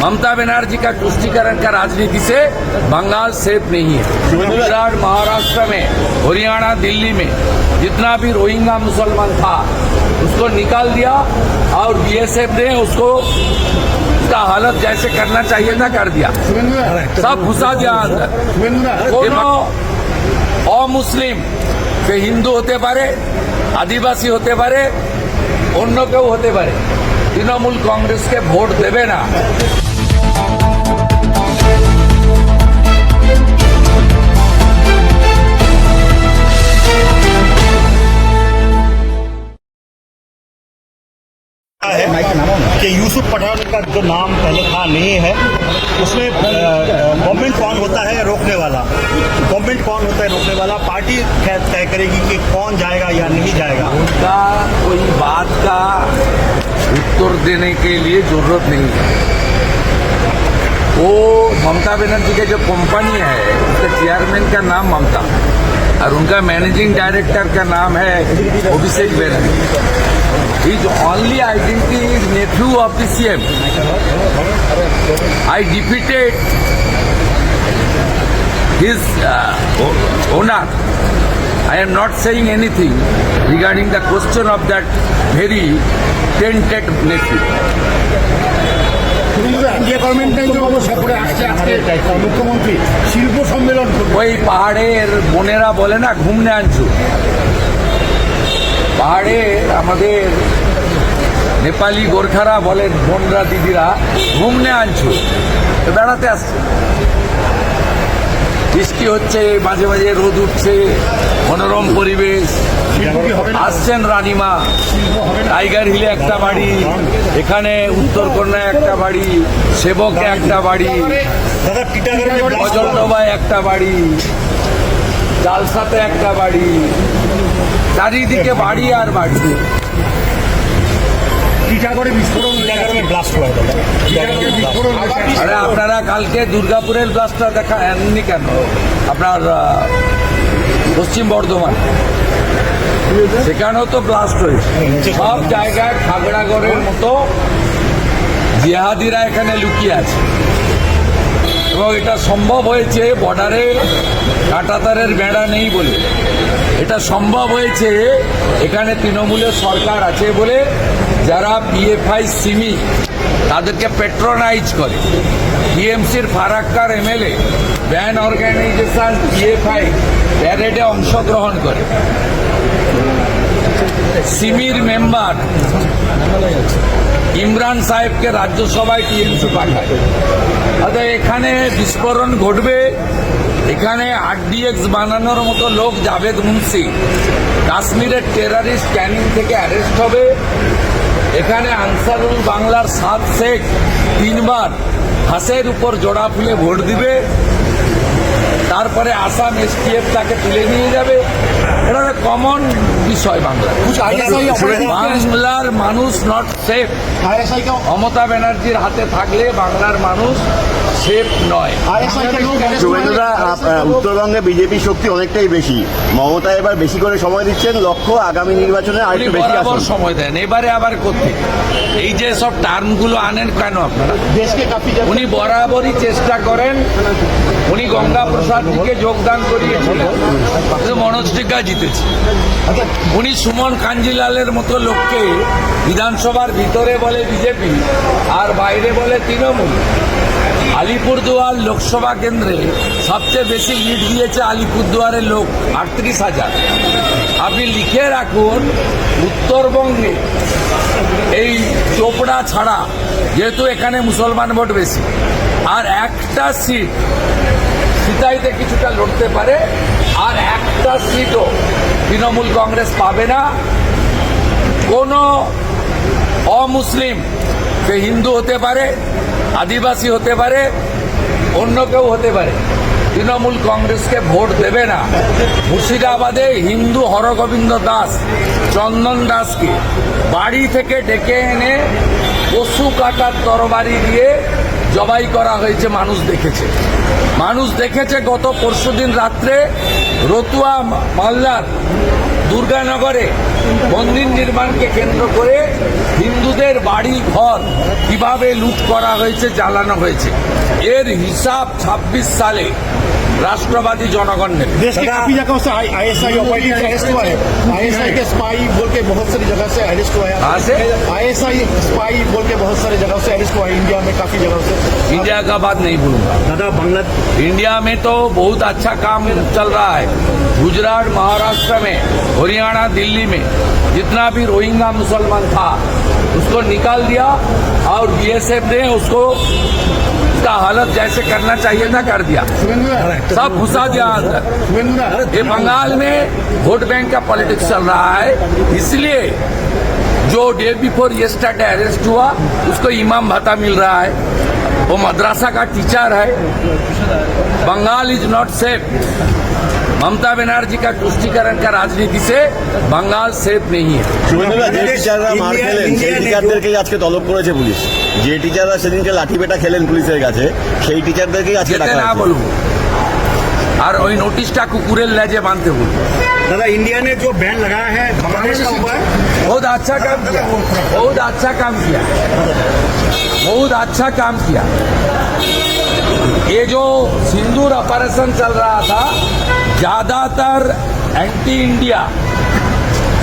ममता बनर्जी का तुष्टिकरण का राजनीति से बंगाल सेफ नहीं है गुजरात महाराष्ट्र में हरियाणा दिल्ली में जितना भी रोहिंगा मुसलमान था उसको निकाल दिया और बीएसएफ ने उसको उसका हालत जैसे करना चाहिए था कर दिया सब घुसा दिया अंदर কোনো অমুসলিম সে হিন্দু হতে পারে আদিবাসী হতে পারে অন্য কেউ হতে পারে তৃণমূল কংগ্রেসকে ভোট দেবে না है कि यूसुफ पठान का जो नाम पहले था नहीं है। उसमें गवर्नमेंट कौन होता है रोकने वाला? गवर्नमेंट कौन होता है रोकने वाला? पार्टी तय तय करेगी कि कौन जाएगा या नहीं जाएगा। उनका कोई बात का उत्तर देने के लिए ज़रूरत नहीं है। वो ममता बनर्जी के जो कंपनी है उसके चेयरमैन का नाम ममता। और उनका मैनेजिंग डायरेक्टर का नाम है Abhishek Banerjee His only identity is nephew of the CM. I defeated his uh, o- owner. I am not saying anything regarding the question of that very tainted nephew. শিল্প সম্মেলন ওই পাহাড়ের বোনেরা বলে না ঘুমনে আনছু পাহাড়ে আমাদের নেপালি গোর্খারা বলেন, বোনরা, দিদিরা ঘুমনে আনছু বেড়াতে আসছে। বৃষ্টি হচ্ছে, মাঝে মাঝে রোদ উঠছে, মনোরম পরিবেশ। আসছেন রানীমা। টাইগার হিলে একটা বাড়ি, এখানে উত্তরকন্যায় একটা বাড়ি, সেবকে একটা বাড়ি অজন্ডবায় একটা বাড়ি, জালসাতে একটা বাড়ি, চারিদিকে বাড়ি আর বাড়ি। আরে আপনারা কালকে দুর্গাপুরের ব্লাস্টটা দেখা এমনি কেন? আপনার পশ্চিম বর্ধমান। সেখানেও তো ব্লাস্ট হয়েছে। সব জায়গায় খাগড়াগড়ের মতো জেহাদিরা এখানে লুকিয়ে আছে। এবং এটা সম্ভব হয়েছে বর্ডারে কাটাতারের বেড়া নেই বলে। এটা সম্ভব হয়েছে এখানে তৃণমূলের সরকার আছে বলে যারা পিএফআই সিমি, তাদেরকে পেট্রোনাইজ করে। টিএমসির ফারাক্কার এমএলএ ব্যান অর্গানাইজেশন পিএফআই প্যারেডে অংশগ্রহণ করে। সিমির মেম্বার ইমরান সাহেবকে রাজ্যসভায় টিএমসি পাঠায়। অর্থাৎ এখানে বিস্ফোরণ ঘটবে। এখানে আরডিএক্স বানানোর মতো লোক জাভেদ মুন্সি, কাশ্মীরের টেরারিস্ট ক্যানিং থেকে অ্যারেস্ট হবে। এখানে আনসারুল বাংলার সাত শেখ তিনবার হাসের উপর জোড়া ফুলে ভোট দিবে। তারপরে আসাম এসটিএফ তাকে তুলে নিয়ে যাবে। এটা কমন বিষয় বাংলা। বাংলার মানুষ নট সেফ মমতা ব্যানার্জির হাতে থাকলে বাংলার মানুষ সেফ নয়। উত্তরবঙ্গে বিজেপি শক্তি অনেকটাই বেশি। মমতা এবার বেশি করে সময় দিচ্ছেন। লক্ষ্য আগামী নির্বাচনে আর বেশি সময় দেন। এবারে আবার করতে এই যে সব টার্মগুলো আনেন কেন আপনারা? দেশকে উনি বরাবরই চেষ্টা করেন। উনি গঙ্গা প্রসাদজিকে যোগদান করিয়েছিলেন। কিন্তু মনোজ টিকা জিতেছে। উনি সুমন কাঞ্জিলালের মতো লোককে বিধানসভার ভিতরে বলে বিজেপি আর বাইরে বলে তৃণমূল। আলিপুরদুয়ার লোকসভা কেন্দ্রে সবচেয়ে বেশি লিড দিয়েছে আলিপুরদুয়ারের লোক আটত্রিশ হাজার। আপনি লিখে রাখুন, উত্তরবঙ্গে এই চোপড়া ছাড়া যেহেতু এখানে মুসলমান ভোট বেশি, আর একটা সিট সিতাইতে কিছুটা লড়তে পারে, আর একটা সিটও তৃণমূল কংগ্রেস পাবে না। কোনো অমুসলিম সে হিন্দু হতে পারে, আদিবাসী হতে পারে, অন্য কেউ হতে পারে, তৃণমূল কংগ্রেসকে ভোট দেবে না। মুর্শিদাবাদে হিন্দু হরগোবিন্দ দাস, চন্দন দাসকে বাড়ি থেকে ডেকে এনে পশু কাটার তরবারি দিয়ে জবাই করা হয়েছে, মানুষ দেখেছে। মানুষ দেখেছে গত পরশুদিন রাত্রে রতুয়া মালদার দুর্গানগরে মন্দির নির্মাণকে কেন্দ্র করে হিন্দুদের বাড়ি ঘর কিভাবে লুট করা হয়েছে জ্বালানো হয়েছে এর হিসাব ২৬ সালে রাষ্ট্রবাদী জনগণ নেবে देश के काफी जगहों से आईएसआई ऑपरेटिव अरेस्ट हुआ है आईएसआई के स्पाई बोल के बहुत सारी जगह से अरेस्ट हुआ है कहाँ से? आईएसआई स्पाई बोल के बहुत सारी जगह से अरेस्ट हुआ है इंडिया में काफी जगहों से इंडिया का बात नहीं भूलूंगा दादा बांग्ला इंडिया में तो बहुत अच्छा काम चल रहा है गुजरात महाराष्ट्र में हरियाणा दिल्ली में जितना भी रोहिंगा मुसलमान था उसको निकाल दिया और बीएसएफ ने उसको उसका हालत जैसे करना चाहिए था कर दिया। सब घुसा दिया अंदर। ये बंगाल में वोट बैंक का पॉलिटिक्स चल रहा है, इसलिए जो डे बिफोर यस्टरडे अरेस्ट हुआ उसको इमाम भत्ता मिल रहा है वो मद्रासा का टीचर है Bengal is not safe Mamata Banerjee का तुष्टिकरण का राजनीति से बंगाल सेफ नहीं है শুভেন্দুদা যে বাংলাদেশ, টিচাররা মার ইন্ডিয়া- খেলেন সেই ইন্ডিয়া টিচারদেরকেই আজকে তলব করেছে পুলিশ যে টিচাররা সেদিনকে লাঠি পেটা খেলেন পুলিশের কাছে সেই টিচারদেরকেই আজকে যেতে ডাকা না হয়েছে। और वही नोटिस का कुकुरे लहजे बांधते हुए। दादा इंडिया ने जो बैन लगाया है बांग्लादेश का ऊपर बहुत अच्छा काम किया। बहुत अच्छा काम किया। बहुत अच्छा काम किया। ये जो सिंदूर ऑपरेशन चल रहा था ज़्यादातर anti India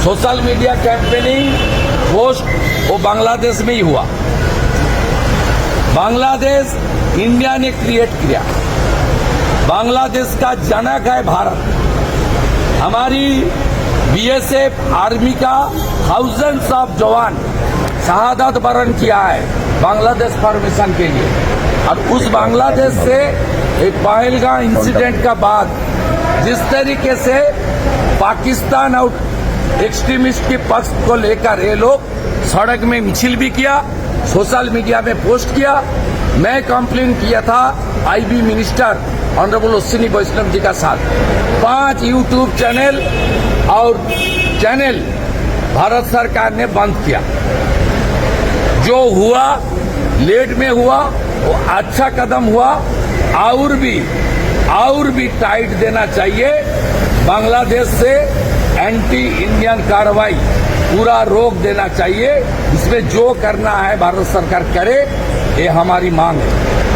social media campaigning post वो बांग्लादेश में ही हुआ। बांग्लादेश इंडिया ने क्रिएट किया। बांग्लादेश का जनक है भारत। हमारी बीएसएफ आर्मी का थाउजेंड्स ऑफ़ जवान शहादत वरण किया है बांग्लादेश परमिशन के लिए। और उस बांग्लादेश से एक पहलगाम इंसिडेंट का बाद जिस तरीके से पाकिस्तान और एक्सट्रीमिस्ट के पक्ष को लेकर ये लोग सड़क में मिছিল भी किया सोशल मीडिया में पोस्ट किया मैं कंप्लेन किया था IB minister honourable Ashwini Vaishnaw ji का साथ। पाँच यूट्यूब चैनल और चैनल भारत सरकार ने बंद किया। जो हुआ लेट में हुआ, वो अच्छा कदम हुआ, और भी और भी टाइट देना चाहिए। बांग्लादेश से एंटी इंडियन कार्रवाई, पूरा रोक देना चाहिए। इसमें जो करना है, भारत सरकार करे ये हमारी मांग है।